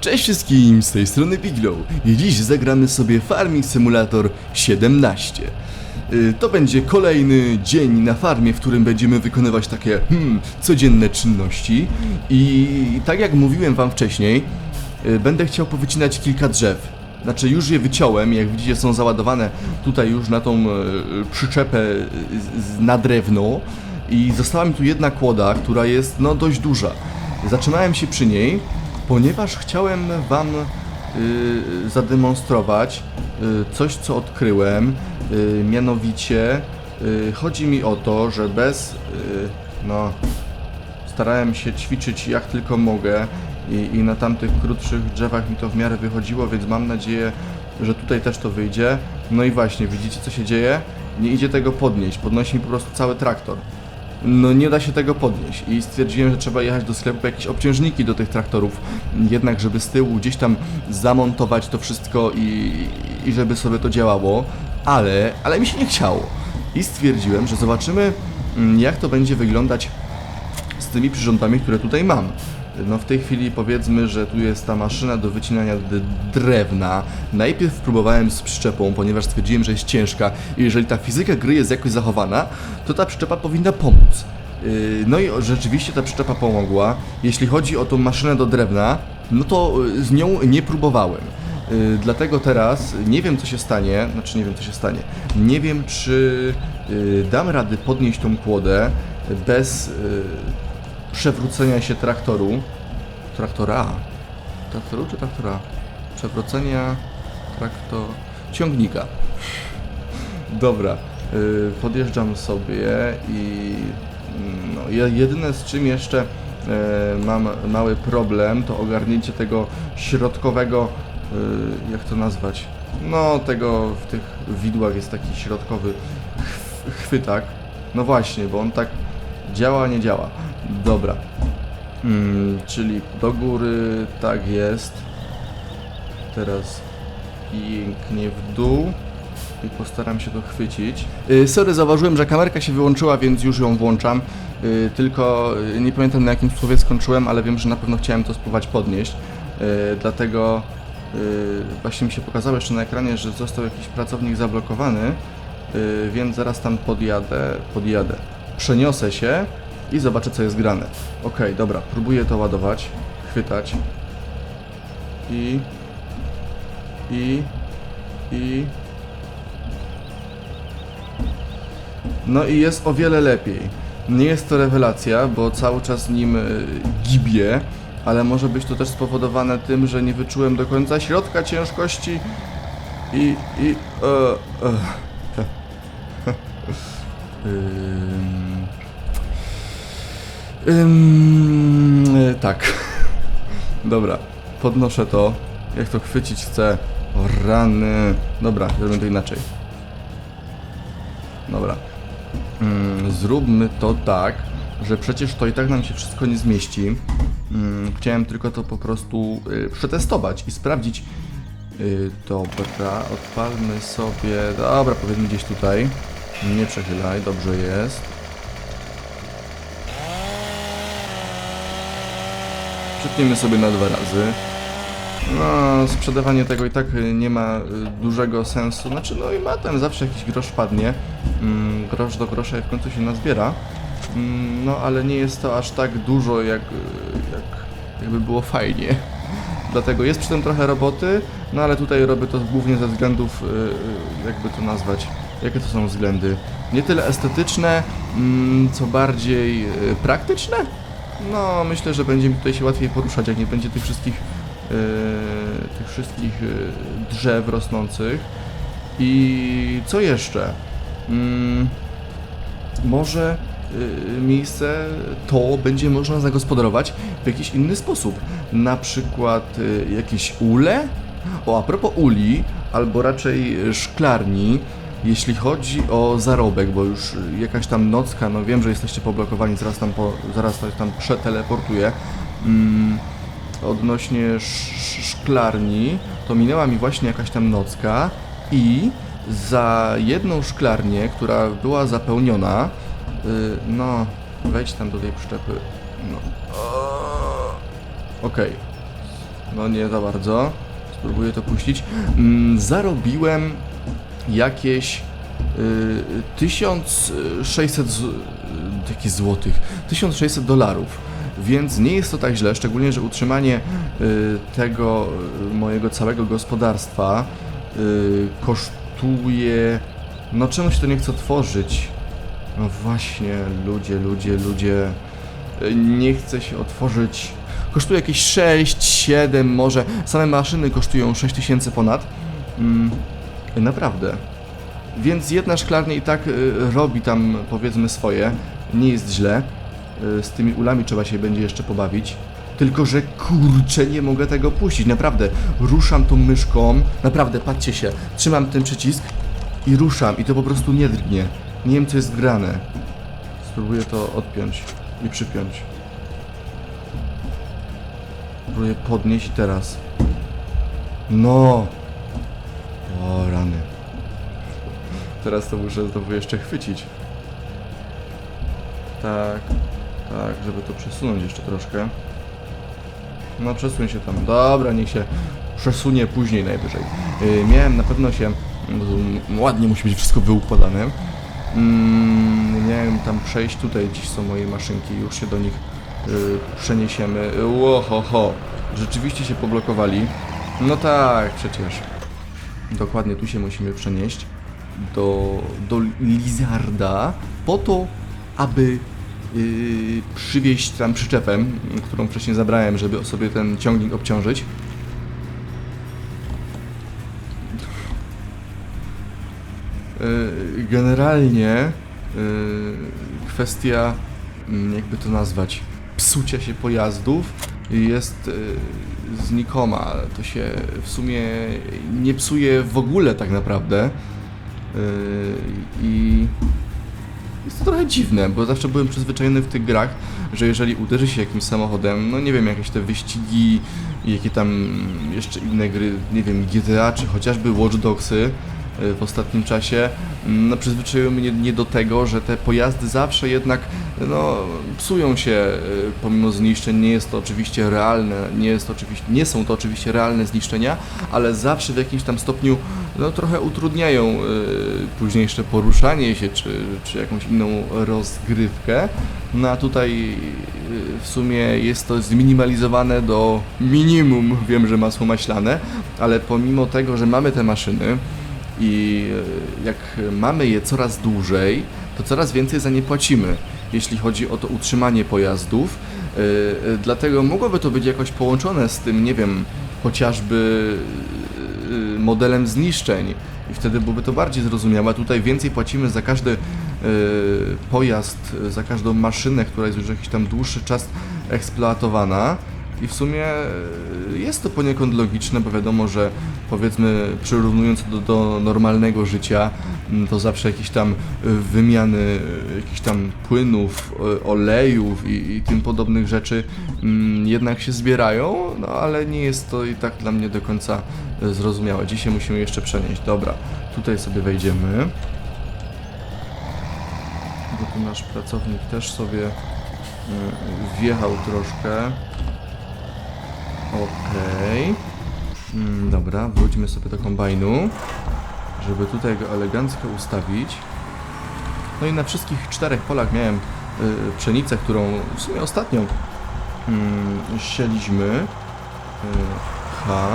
Cześć wszystkim, z tej strony Biglow i dziś zagramy sobie Farming Simulator 17. Y, To będzie kolejny dzień na farmie, w którym będziemy wykonywać takie hmm, codzienne czynności i tak jak mówiłem wam wcześniej, y, będę chciał powycinać kilka drzew. Znaczy już je wyciąłem, jak widzicie są załadowane tutaj już na tą e, przyczepę e, na drewno i została mi tu jedna kłoda, która jest no dość duża. Zatrzymałem się przy niej, ponieważ chciałem wam zademonstrować y, coś, co odkryłem. Y, mianowicie y, chodzi mi o to, że bez y, no starałem się ćwiczyć jak tylko mogę i, i na tamtych krótszych drzewach mi to w miarę wychodziło, więc mam nadzieję, że tutaj też to wyjdzie. No i właśnie, widzicie co się dzieje? Nie idzie tego podnieść, podnosi mi po prostu cały traktor. No nie da się tego podnieść i stwierdziłem, że trzeba jechać do sklepu jakieś obciążniki do tych traktorów, jednak żeby z tyłu gdzieś tam zamontować to wszystko i, i żeby sobie to działało, ale, ale mi się nie chciało. I stwierdziłem, że zobaczymy mm, jak to będzie wyglądać z tymi przyrządami, które tutaj mam. No w tej chwili powiedzmy, że tu jest ta maszyna do wycinania drewna. Najpierw próbowałem z przyczepą, ponieważ stwierdziłem, że jest ciężka i jeżeli ta fizyka gry jest jakoś zachowana, to ta przyczepa powinna pomóc. Yy, No i rzeczywiście ta przyczepa pomogła. Jeśli chodzi o tą maszynę do drewna, no to yy, z nią nie próbowałem. Yy, Dlatego teraz nie wiem co się stanie, znaczy nie wiem co się stanie. Nie wiem czy dam rady podnieść tą kłodę bez przewrócenia się traktoru. Traktora. Traktoru czy traktora? Przewrócenia traktor... ciągnika. Dobra. Yy, podjeżdżam sobie i mm, no, je- jedyne z czym jeszcze yy, mam mały problem to ogarnięcie tego środkowego, yy, jak to nazwać? No tego w tych widłach jest taki środkowy chw- chwytak. No właśnie, bo on tak działa, nie działa. Dobra. Mm, czyli do góry tak jest. Teraz pięknie w dół i postaram się to chwycić. Yy, sorry, zauważyłem, że kamerka się wyłączyła, więc już ją włączam. Yy, tylko yy, nie pamiętam na jakim słowie skończyłem, ale wiem, że na pewno chciałem to spróbować podnieść. Yy, dlatego yy, właśnie mi się pokazało jeszcze na ekranie, że został jakiś pracownik zablokowany, yy, więc zaraz tam podjadę, podjadę. Przeniosę się i zobaczę co jest grane. Okej, dobra, próbuję to ładować, chwytać i i i no i jest o wiele lepiej. Nie jest to rewelacja, bo cały czas nim y, gibię, ale może być to też spowodowane tym, że nie wyczułem do końca środka ciężkości i i e, e. Ym. Ym, e, tak. Dobra, podnoszę to. Jak to chwycić chcę. O rany. Dobra, zrobimy to inaczej. Dobra. Mm, zróbmy to tak, że przecież to i tak nam się wszystko nie zmieści. Mm, chciałem tylko to po prostu y, przetestować i sprawdzić. Y, dobra, odpalmy sobie. Dobra, powiedzmy gdzieś tutaj. Nie przechylaj, dobrze jest. Przytniemy sobie na dwa razy. No, sprzedawanie tego i tak y, nie ma y, dużego sensu. Znaczy, no i ma tam zawsze jakiś grosz padnie. Mm, grosz do grosza i w końcu się nazbiera. Mm, no, ale nie jest to aż tak dużo, jak, y, jak jakby było fajnie. Dlatego jest przy tym trochę roboty, no ale tutaj robię to głównie ze względów, jakby to nazwać, jakie to są względy. Nie tyle estetyczne, mm, co bardziej praktyczne. No, myślę, że będzie mi tutaj się łatwiej poruszać, jak nie będzie tych wszystkich, yy, tych wszystkich yy, drzew rosnących. I co jeszcze? Mm, może yy, miejsce to będzie można zagospodarować w jakiś inny sposób. Na przykład yy, jakieś ule? O, a propos uli, albo raczej szklarni, jeśli chodzi o zarobek, bo już jakaś tam nocka, no wiem, że jesteście poblokowani, zaraz tam, po, zaraz tam przeteleportuję. Mm, odnośnie sz- szklarni, to minęła mi właśnie jakaś tam nocka i za jedną szklarnię, która była zapełniona, y, no, wejdź tam do tej przyczepy. No. Okej. No nie za bardzo. Spróbuję to puścić. Mm, zarobiłem jakieś y, 1600 z, y, takich złotych, 1600 dolarów. Więc nie jest to tak źle, szczególnie, że utrzymanie y, tego y, mojego całego gospodarstwa y, kosztuje. No czemu się to nie chce otworzyć? No właśnie, ludzie, ludzie, ludzie. Y, Nie chce się otworzyć. Kosztuje jakieś 6, 7, może. Same maszyny kosztują 6000 ponad. Mm, naprawdę. Więc jedna szklarnia i tak y, robi tam powiedzmy swoje. Nie jest źle. Y, z tymi ulami trzeba się będzie jeszcze pobawić. Tylko, że kurczę, nie mogę tego puścić. Naprawdę, ruszam tą myszką. Naprawdę, patrzcie się. Trzymam ten przycisk i ruszam i to po prostu nie drgnie. Nie wiem, co jest grane. Spróbuję to odpiąć i przypiąć. Spróbuję podnieść teraz. No! O, rany. Teraz to muszę znowu jeszcze chwycić. Tak, tak, żeby to przesunąć jeszcze troszkę. No przesuń się tam. Dobra, niech się przesunie później najwyżej. Yy, miałem na pewno się... mm, Ładnie musi być wszystko wyukładane. Mm, miałem tam przejść, tutaj dziś są moje maszynki, już się do nich yy, przeniesiemy. Łoho, ho. Rzeczywiście się poblokowali. No tak, przecież. Dokładnie tu się musimy przenieść do, do Lizarda po to, aby yy, przywieźć tam przyczepę, m, którą wcześniej zabrałem, żeby sobie ten ciągnik obciążyć. Yy, Generalnie yy, kwestia, mm, jakby to nazwać, psucia się pojazdów jest yy, znikoma. To się w sumie nie psuje w ogóle tak naprawdę. Yy, I jest to trochę dziwne, bo zawsze byłem przyzwyczajony w tych grach, że jeżeli uderzy się jakimś samochodem, no nie wiem, jakieś te wyścigi jakie tam jeszcze inne gry, nie wiem, GTA czy chociażby Watch Dogsy y, w ostatnim czasie, mm, no przyzwyczaiły mnie nie do tego, że te pojazdy zawsze jednak no, psują się y, pomimo zniszczeń. Nie jest to oczywiście realne, nie, jest oczywiście, nie są to oczywiście realne zniszczenia, ale zawsze w jakimś tam stopniu no, trochę utrudniają y, późniejsze poruszanie się, czy, czy jakąś inną rozgrywkę. No a tutaj y, w sumie jest to zminimalizowane do minimum. Wiem, że masło maślane, ale pomimo tego, że mamy te maszyny i y, jak mamy je coraz dłużej, to coraz więcej za nie płacimy, jeśli chodzi o to utrzymanie pojazdów. Y, y, Dlatego mogłoby to być jakoś połączone z tym, nie wiem, chociażby modelem zniszczeń i wtedy byłoby to bardziej zrozumiałe. Tutaj więcej płacimy za każdy pojazd, za każdą maszynę, która jest już jakiś tam dłuższy czas eksploatowana. I w sumie jest to poniekąd logiczne, bo wiadomo, że powiedzmy przyrównując do, do normalnego życia, mm, to zawsze jakieś tam y, wymiany y, jakichś tam płynów, y, olejów i, i tym podobnych rzeczy mm, jednak się zbierają, no ale nie jest to i tak dla mnie do końca zrozumiałe. Dzisiaj musimy jeszcze przenieść. Dobra, tutaj sobie wejdziemy. Bo tu nasz pracownik też sobie wjechał troszkę. Okej. Mm, dobra, wróćmy sobie do kombajnu, żeby tutaj go elegancko ustawić. No i na wszystkich czterech polach miałem y, pszenicę, którą w sumie ostatnio mm, sieliśmy. Y, H.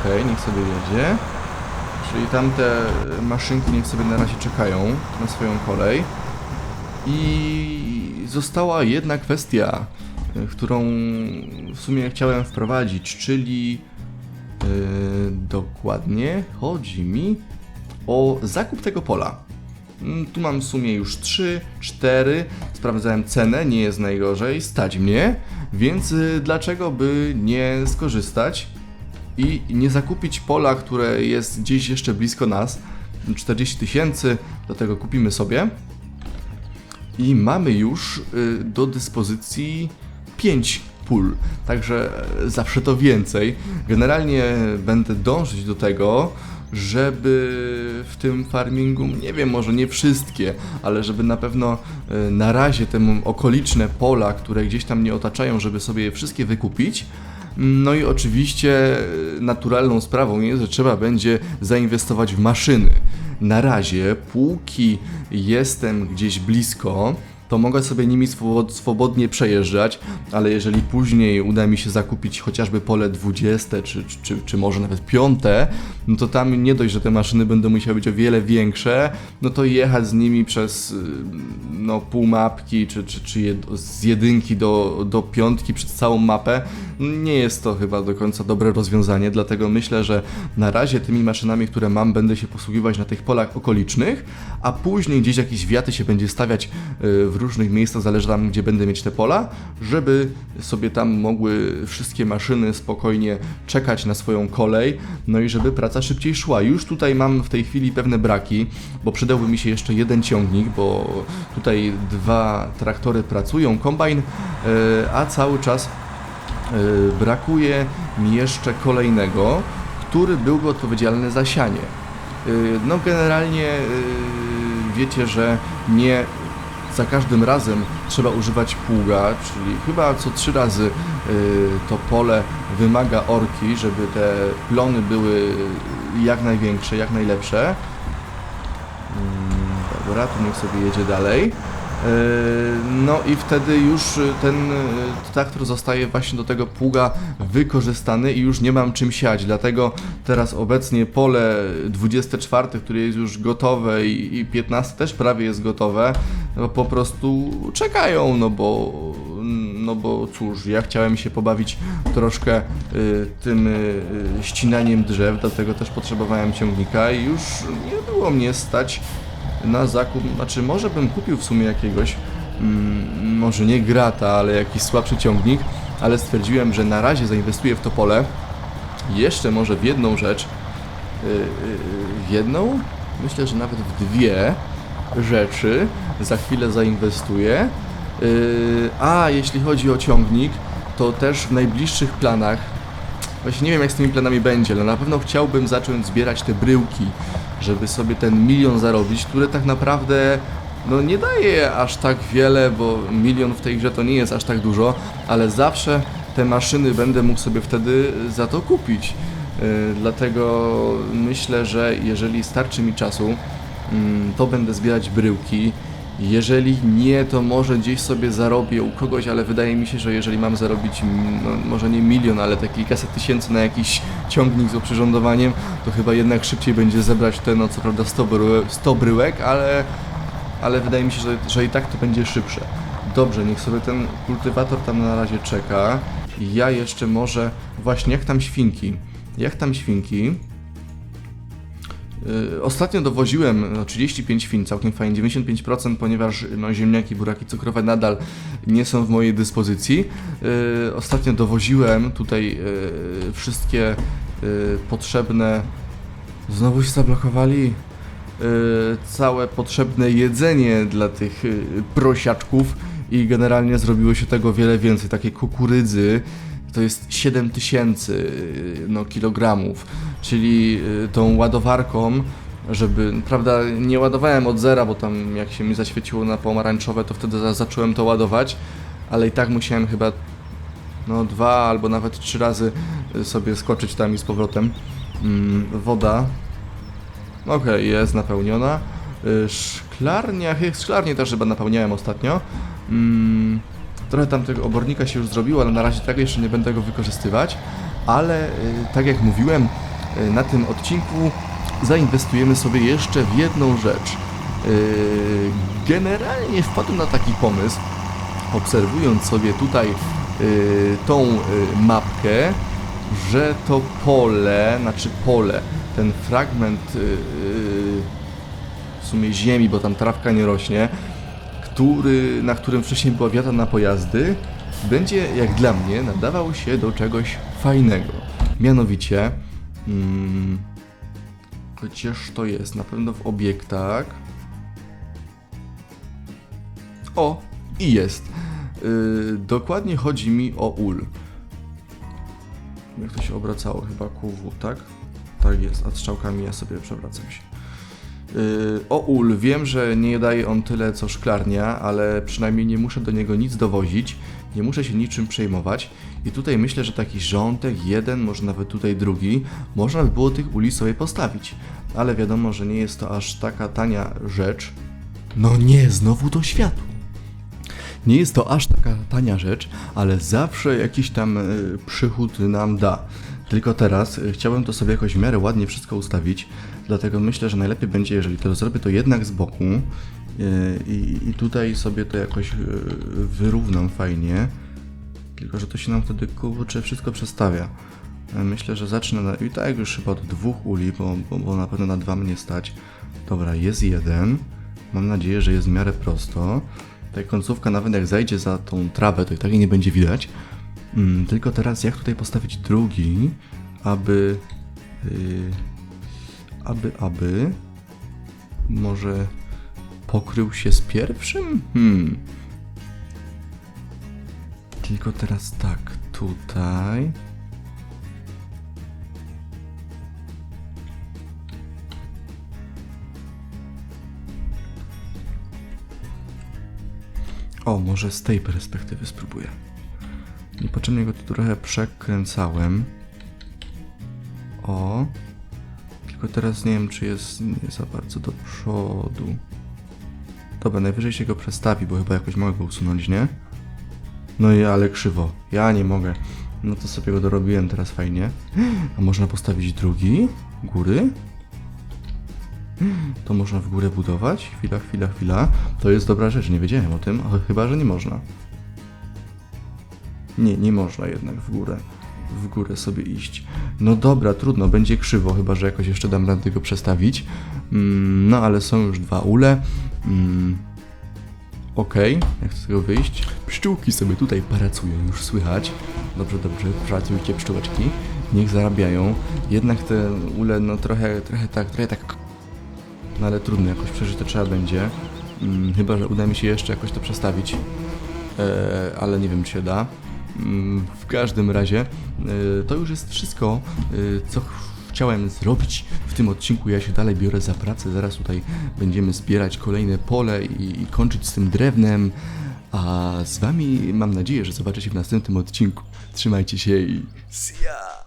Okej, niech sobie jedzie. Czyli tamte maszynki niech sobie na razie czekają na swoją kolej. I została jedna kwestia, y, którą w sumie chciałem wprowadzić, czyli dokładnie chodzi mi o zakup tego pola. Mm, Tu mam w sumie już 3, 4. Sprawdzałem cenę, nie jest najgorzej, stać mnie, więc y, dlaczego by nie skorzystać i nie zakupić pola, które jest gdzieś jeszcze blisko nas? 40 tysięcy, do tego kupimy sobie. I mamy już y, do dyspozycji 5 pól, także zawsze to więcej. Generalnie będę dążyć do tego, żeby w tym farmingu, nie wiem, może nie wszystkie, ale żeby na pewno e, na razie te okoliczne pola, które gdzieś tam mnie otaczają, żeby sobie je wszystkie wykupić. No i oczywiście e, naturalną sprawą jest, że trzeba będzie zainwestować w maszyny. Na razie, póki jestem gdzieś blisko, to mogę sobie nimi swobod- swobodnie przejeżdżać, ale jeżeli później uda mi się zakupić chociażby pole 20 czy, czy, czy może nawet 5, no to tam nie dość, że te maszyny będą musiały być o wiele większe, no to jechać z nimi przez y, no, pół mapki czy, czy, czy jed- z jedynki do, do piątki przez całą mapę, nie jest to chyba do końca dobre rozwiązanie, dlatego myślę, że na razie tymi maszynami, które mam, będę się posługiwać na tych polach okolicznych, a później gdzieś jakieś wiaty się będzie stawiać y, w różnych miejscach, zależy tam, gdzie będę mieć te pola, żeby sobie tam mogły wszystkie maszyny spokojnie czekać na swoją kolej, no i żeby praca szybciej szła. Już tutaj mam w tej chwili pewne braki, bo przydałby mi się jeszcze jeden ciągnik, bo tutaj dwa traktory pracują, kombajn, y, a cały czas y, brakuje mi jeszcze kolejnego, który byłby odpowiedzialny za sianie. Y, No generalnie wiecie, że nie za każdym razem trzeba używać pługa, czyli chyba co trzy razy y, to pole wymaga orki, żeby te plony były jak największe, jak najlepsze. Mm, Dobra, tu niech sobie jedzie dalej. Yy, No i wtedy już y, ten y, traktor zostaje właśnie do tego pługa wykorzystany i już nie mam czym siać, dlatego teraz obecnie pole 24, które jest już gotowe i i 15 też prawie jest gotowe, no po prostu czekają, no bo no bo cóż, ja chciałem się pobawić troszkę y, tym ścinaniem drzew, dlatego też potrzebowałem ciągnika i już nie było mnie stać na zakup, znaczy może bym kupił w sumie jakiegoś, mm, może nie grata, ale jakiś słabszy ciągnik, ale stwierdziłem, że na razie zainwestuję w to pole, jeszcze może w jedną rzecz, y, y, w jedną, myślę, że nawet w dwie rzeczy za chwilę zainwestuję. Yy, A jeśli chodzi o ciągnik, to też w najbliższych planach, właśnie nie wiem jak z tymi planami będzie, ale na pewno chciałbym zacząć zbierać te bryłki, żeby sobie ten milion zarobić, które tak naprawdę no nie daje aż tak wiele, bo milion w tej grze to nie jest aż tak dużo, ale zawsze te maszyny będę mógł sobie wtedy za to kupić. Yy, Dlatego myślę, że jeżeli starczy mi czasu, mm, to będę zbierać bryłki. Jeżeli nie, to może gdzieś sobie zarobię u kogoś, ale wydaje mi się, że jeżeli mam zarobić, no, może nie milion, ale te kilkaset tysięcy na jakiś ciągnik z oprzyrządowaniem, to chyba jednak szybciej będzie zebrać te, no co prawda 100, bryłek, 100 bryłek, ale, ale wydaje mi się, że, że i tak to będzie szybsze. Dobrze, niech sobie ten kultywator tam na razie czeka. Ja jeszcze może, właśnie jak tam świnki? Jak tam świnki? Y, Ostatnio dowoziłem no, 35 świn, całkiem fajnie, 95%, ponieważ no, ziemniaki, buraki cukrowe nadal nie są w mojej dyspozycji. Y, Ostatnio dowoziłem tutaj y, wszystkie potrzebne... Znowu się zablokowali? Całe potrzebne jedzenie dla tych prosiaczków i generalnie zrobiło się tego wiele więcej. Takie kukurydzy, to jest 7000 y, no, kilogramów, czyli y, tą ładowarką, żeby, prawda, nie ładowałem od zera, bo tam jak się mi zaświeciło na pomarańczowe, to wtedy za- zacząłem to ładować, ale i tak musiałem chyba no dwa albo nawet trzy razy y, sobie skoczyć tam i z powrotem. Mm, woda. Okej, jest napełniona. Szklarnia, szklarnię też chyba napełniałem ostatnio. Mm, trochę tam tego obornika się już zrobiło, ale na razie tego jeszcze nie będę go wykorzystywać. Ale y, tak jak mówiłem, y, na tym odcinku zainwestujemy sobie jeszcze w jedną rzecz. Y, Generalnie wpadłem na taki pomysł, obserwując sobie tutaj tą mapkę, że to pole, znaczy pole, ten fragment w sumie ziemi, bo tam trawka nie rośnie, który, na którym wcześniej była wiata na pojazdy, będzie jak dla mnie nadawał się do czegoś fajnego. Mianowicie, mm, gdzież to jest? Na pewno w obiektach. O, i jest. Yy, dokładnie chodzi mi o ul. Jak to się obracało? Chyba QW, tak? Tak jest, a strzałkami ja sobie przewracam się. Yy, o ul, wiem, że nie daje on tyle co szklarnia, ale przynajmniej nie muszę do niego nic dowozić, nie muszę się niczym przejmować. I tutaj myślę, że taki rządek, jeden, może nawet tutaj drugi, można by było tych uli sobie postawić. Ale wiadomo, że nie jest to aż taka tania rzecz. No nie, znowu do światła. Nie jest to aż taka tania rzecz, ale zawsze jakiś tam e, przychód nam da. Tylko teraz e, chciałbym to sobie jakoś w miarę ładnie wszystko ustawić, dlatego myślę, że najlepiej będzie, jeżeli to zrobię to jednak z boku e, i, i tutaj sobie to jakoś e, wyrównam fajnie. Tylko, że to się nam wtedy kurczę wszystko przestawia. Myślę, że zacznę na, i tak już chyba od dwóch uli, bo, bo, bo na pewno na dwa mnie stać. Dobra, jest jeden. Mam nadzieję, że jest w miarę prosto. Ta końcówka nawet jak zajdzie za tą trawę, to i tak jej nie będzie widać. Mm, tylko teraz jak tutaj postawić drugi, aby... Yy, aby, aby... Może pokrył się z pierwszym? Hmm. Tylko teraz tak, tutaj... O, może z tej perspektywy spróbuję. Niepotrzebnie go tu trochę przekręcałem. O. Tylko teraz nie wiem, czy jest nie za bardzo do przodu. Dobra, najwyżej się go przestawi, bo chyba jakoś mogę go usunąć, nie? No i ale krzywo. Ja nie mogę. No to sobie go dorobiłem teraz fajnie. A można postawić drugi? Góry? To można w górę budować? Chwila, chwila, chwila. To jest dobra rzecz, nie wiedziałem o tym, ale chyba, że nie można. Nie, nie można jednak w górę. W górę sobie iść. No dobra, trudno, będzie krzywo, chyba że jakoś jeszcze dam radę go przestawić. Mm, no ale są już dwa ule. Mm, Okej, jak z tego wyjść? Pszczółki sobie tutaj pracują, już słychać. Dobrze, dobrze, pracujcie pszczółeczki. Niech zarabiają. Jednak te ule, no trochę, trochę tak, trochę tak no ale trudno, jakoś przeżyć to trzeba będzie. Mm, chyba, że uda mi się jeszcze jakoś to przestawić. E, ale nie wiem, czy się da. Mm, w każdym razie, e, to już jest wszystko, e, co ch- chciałem zrobić w tym odcinku. Ja się dalej biorę za pracę. Zaraz tutaj będziemy zbierać kolejne pole i, i kończyć z tym drewnem. A z wami mam nadzieję, że zobaczycie w następnym odcinku. Trzymajcie się i... See ya!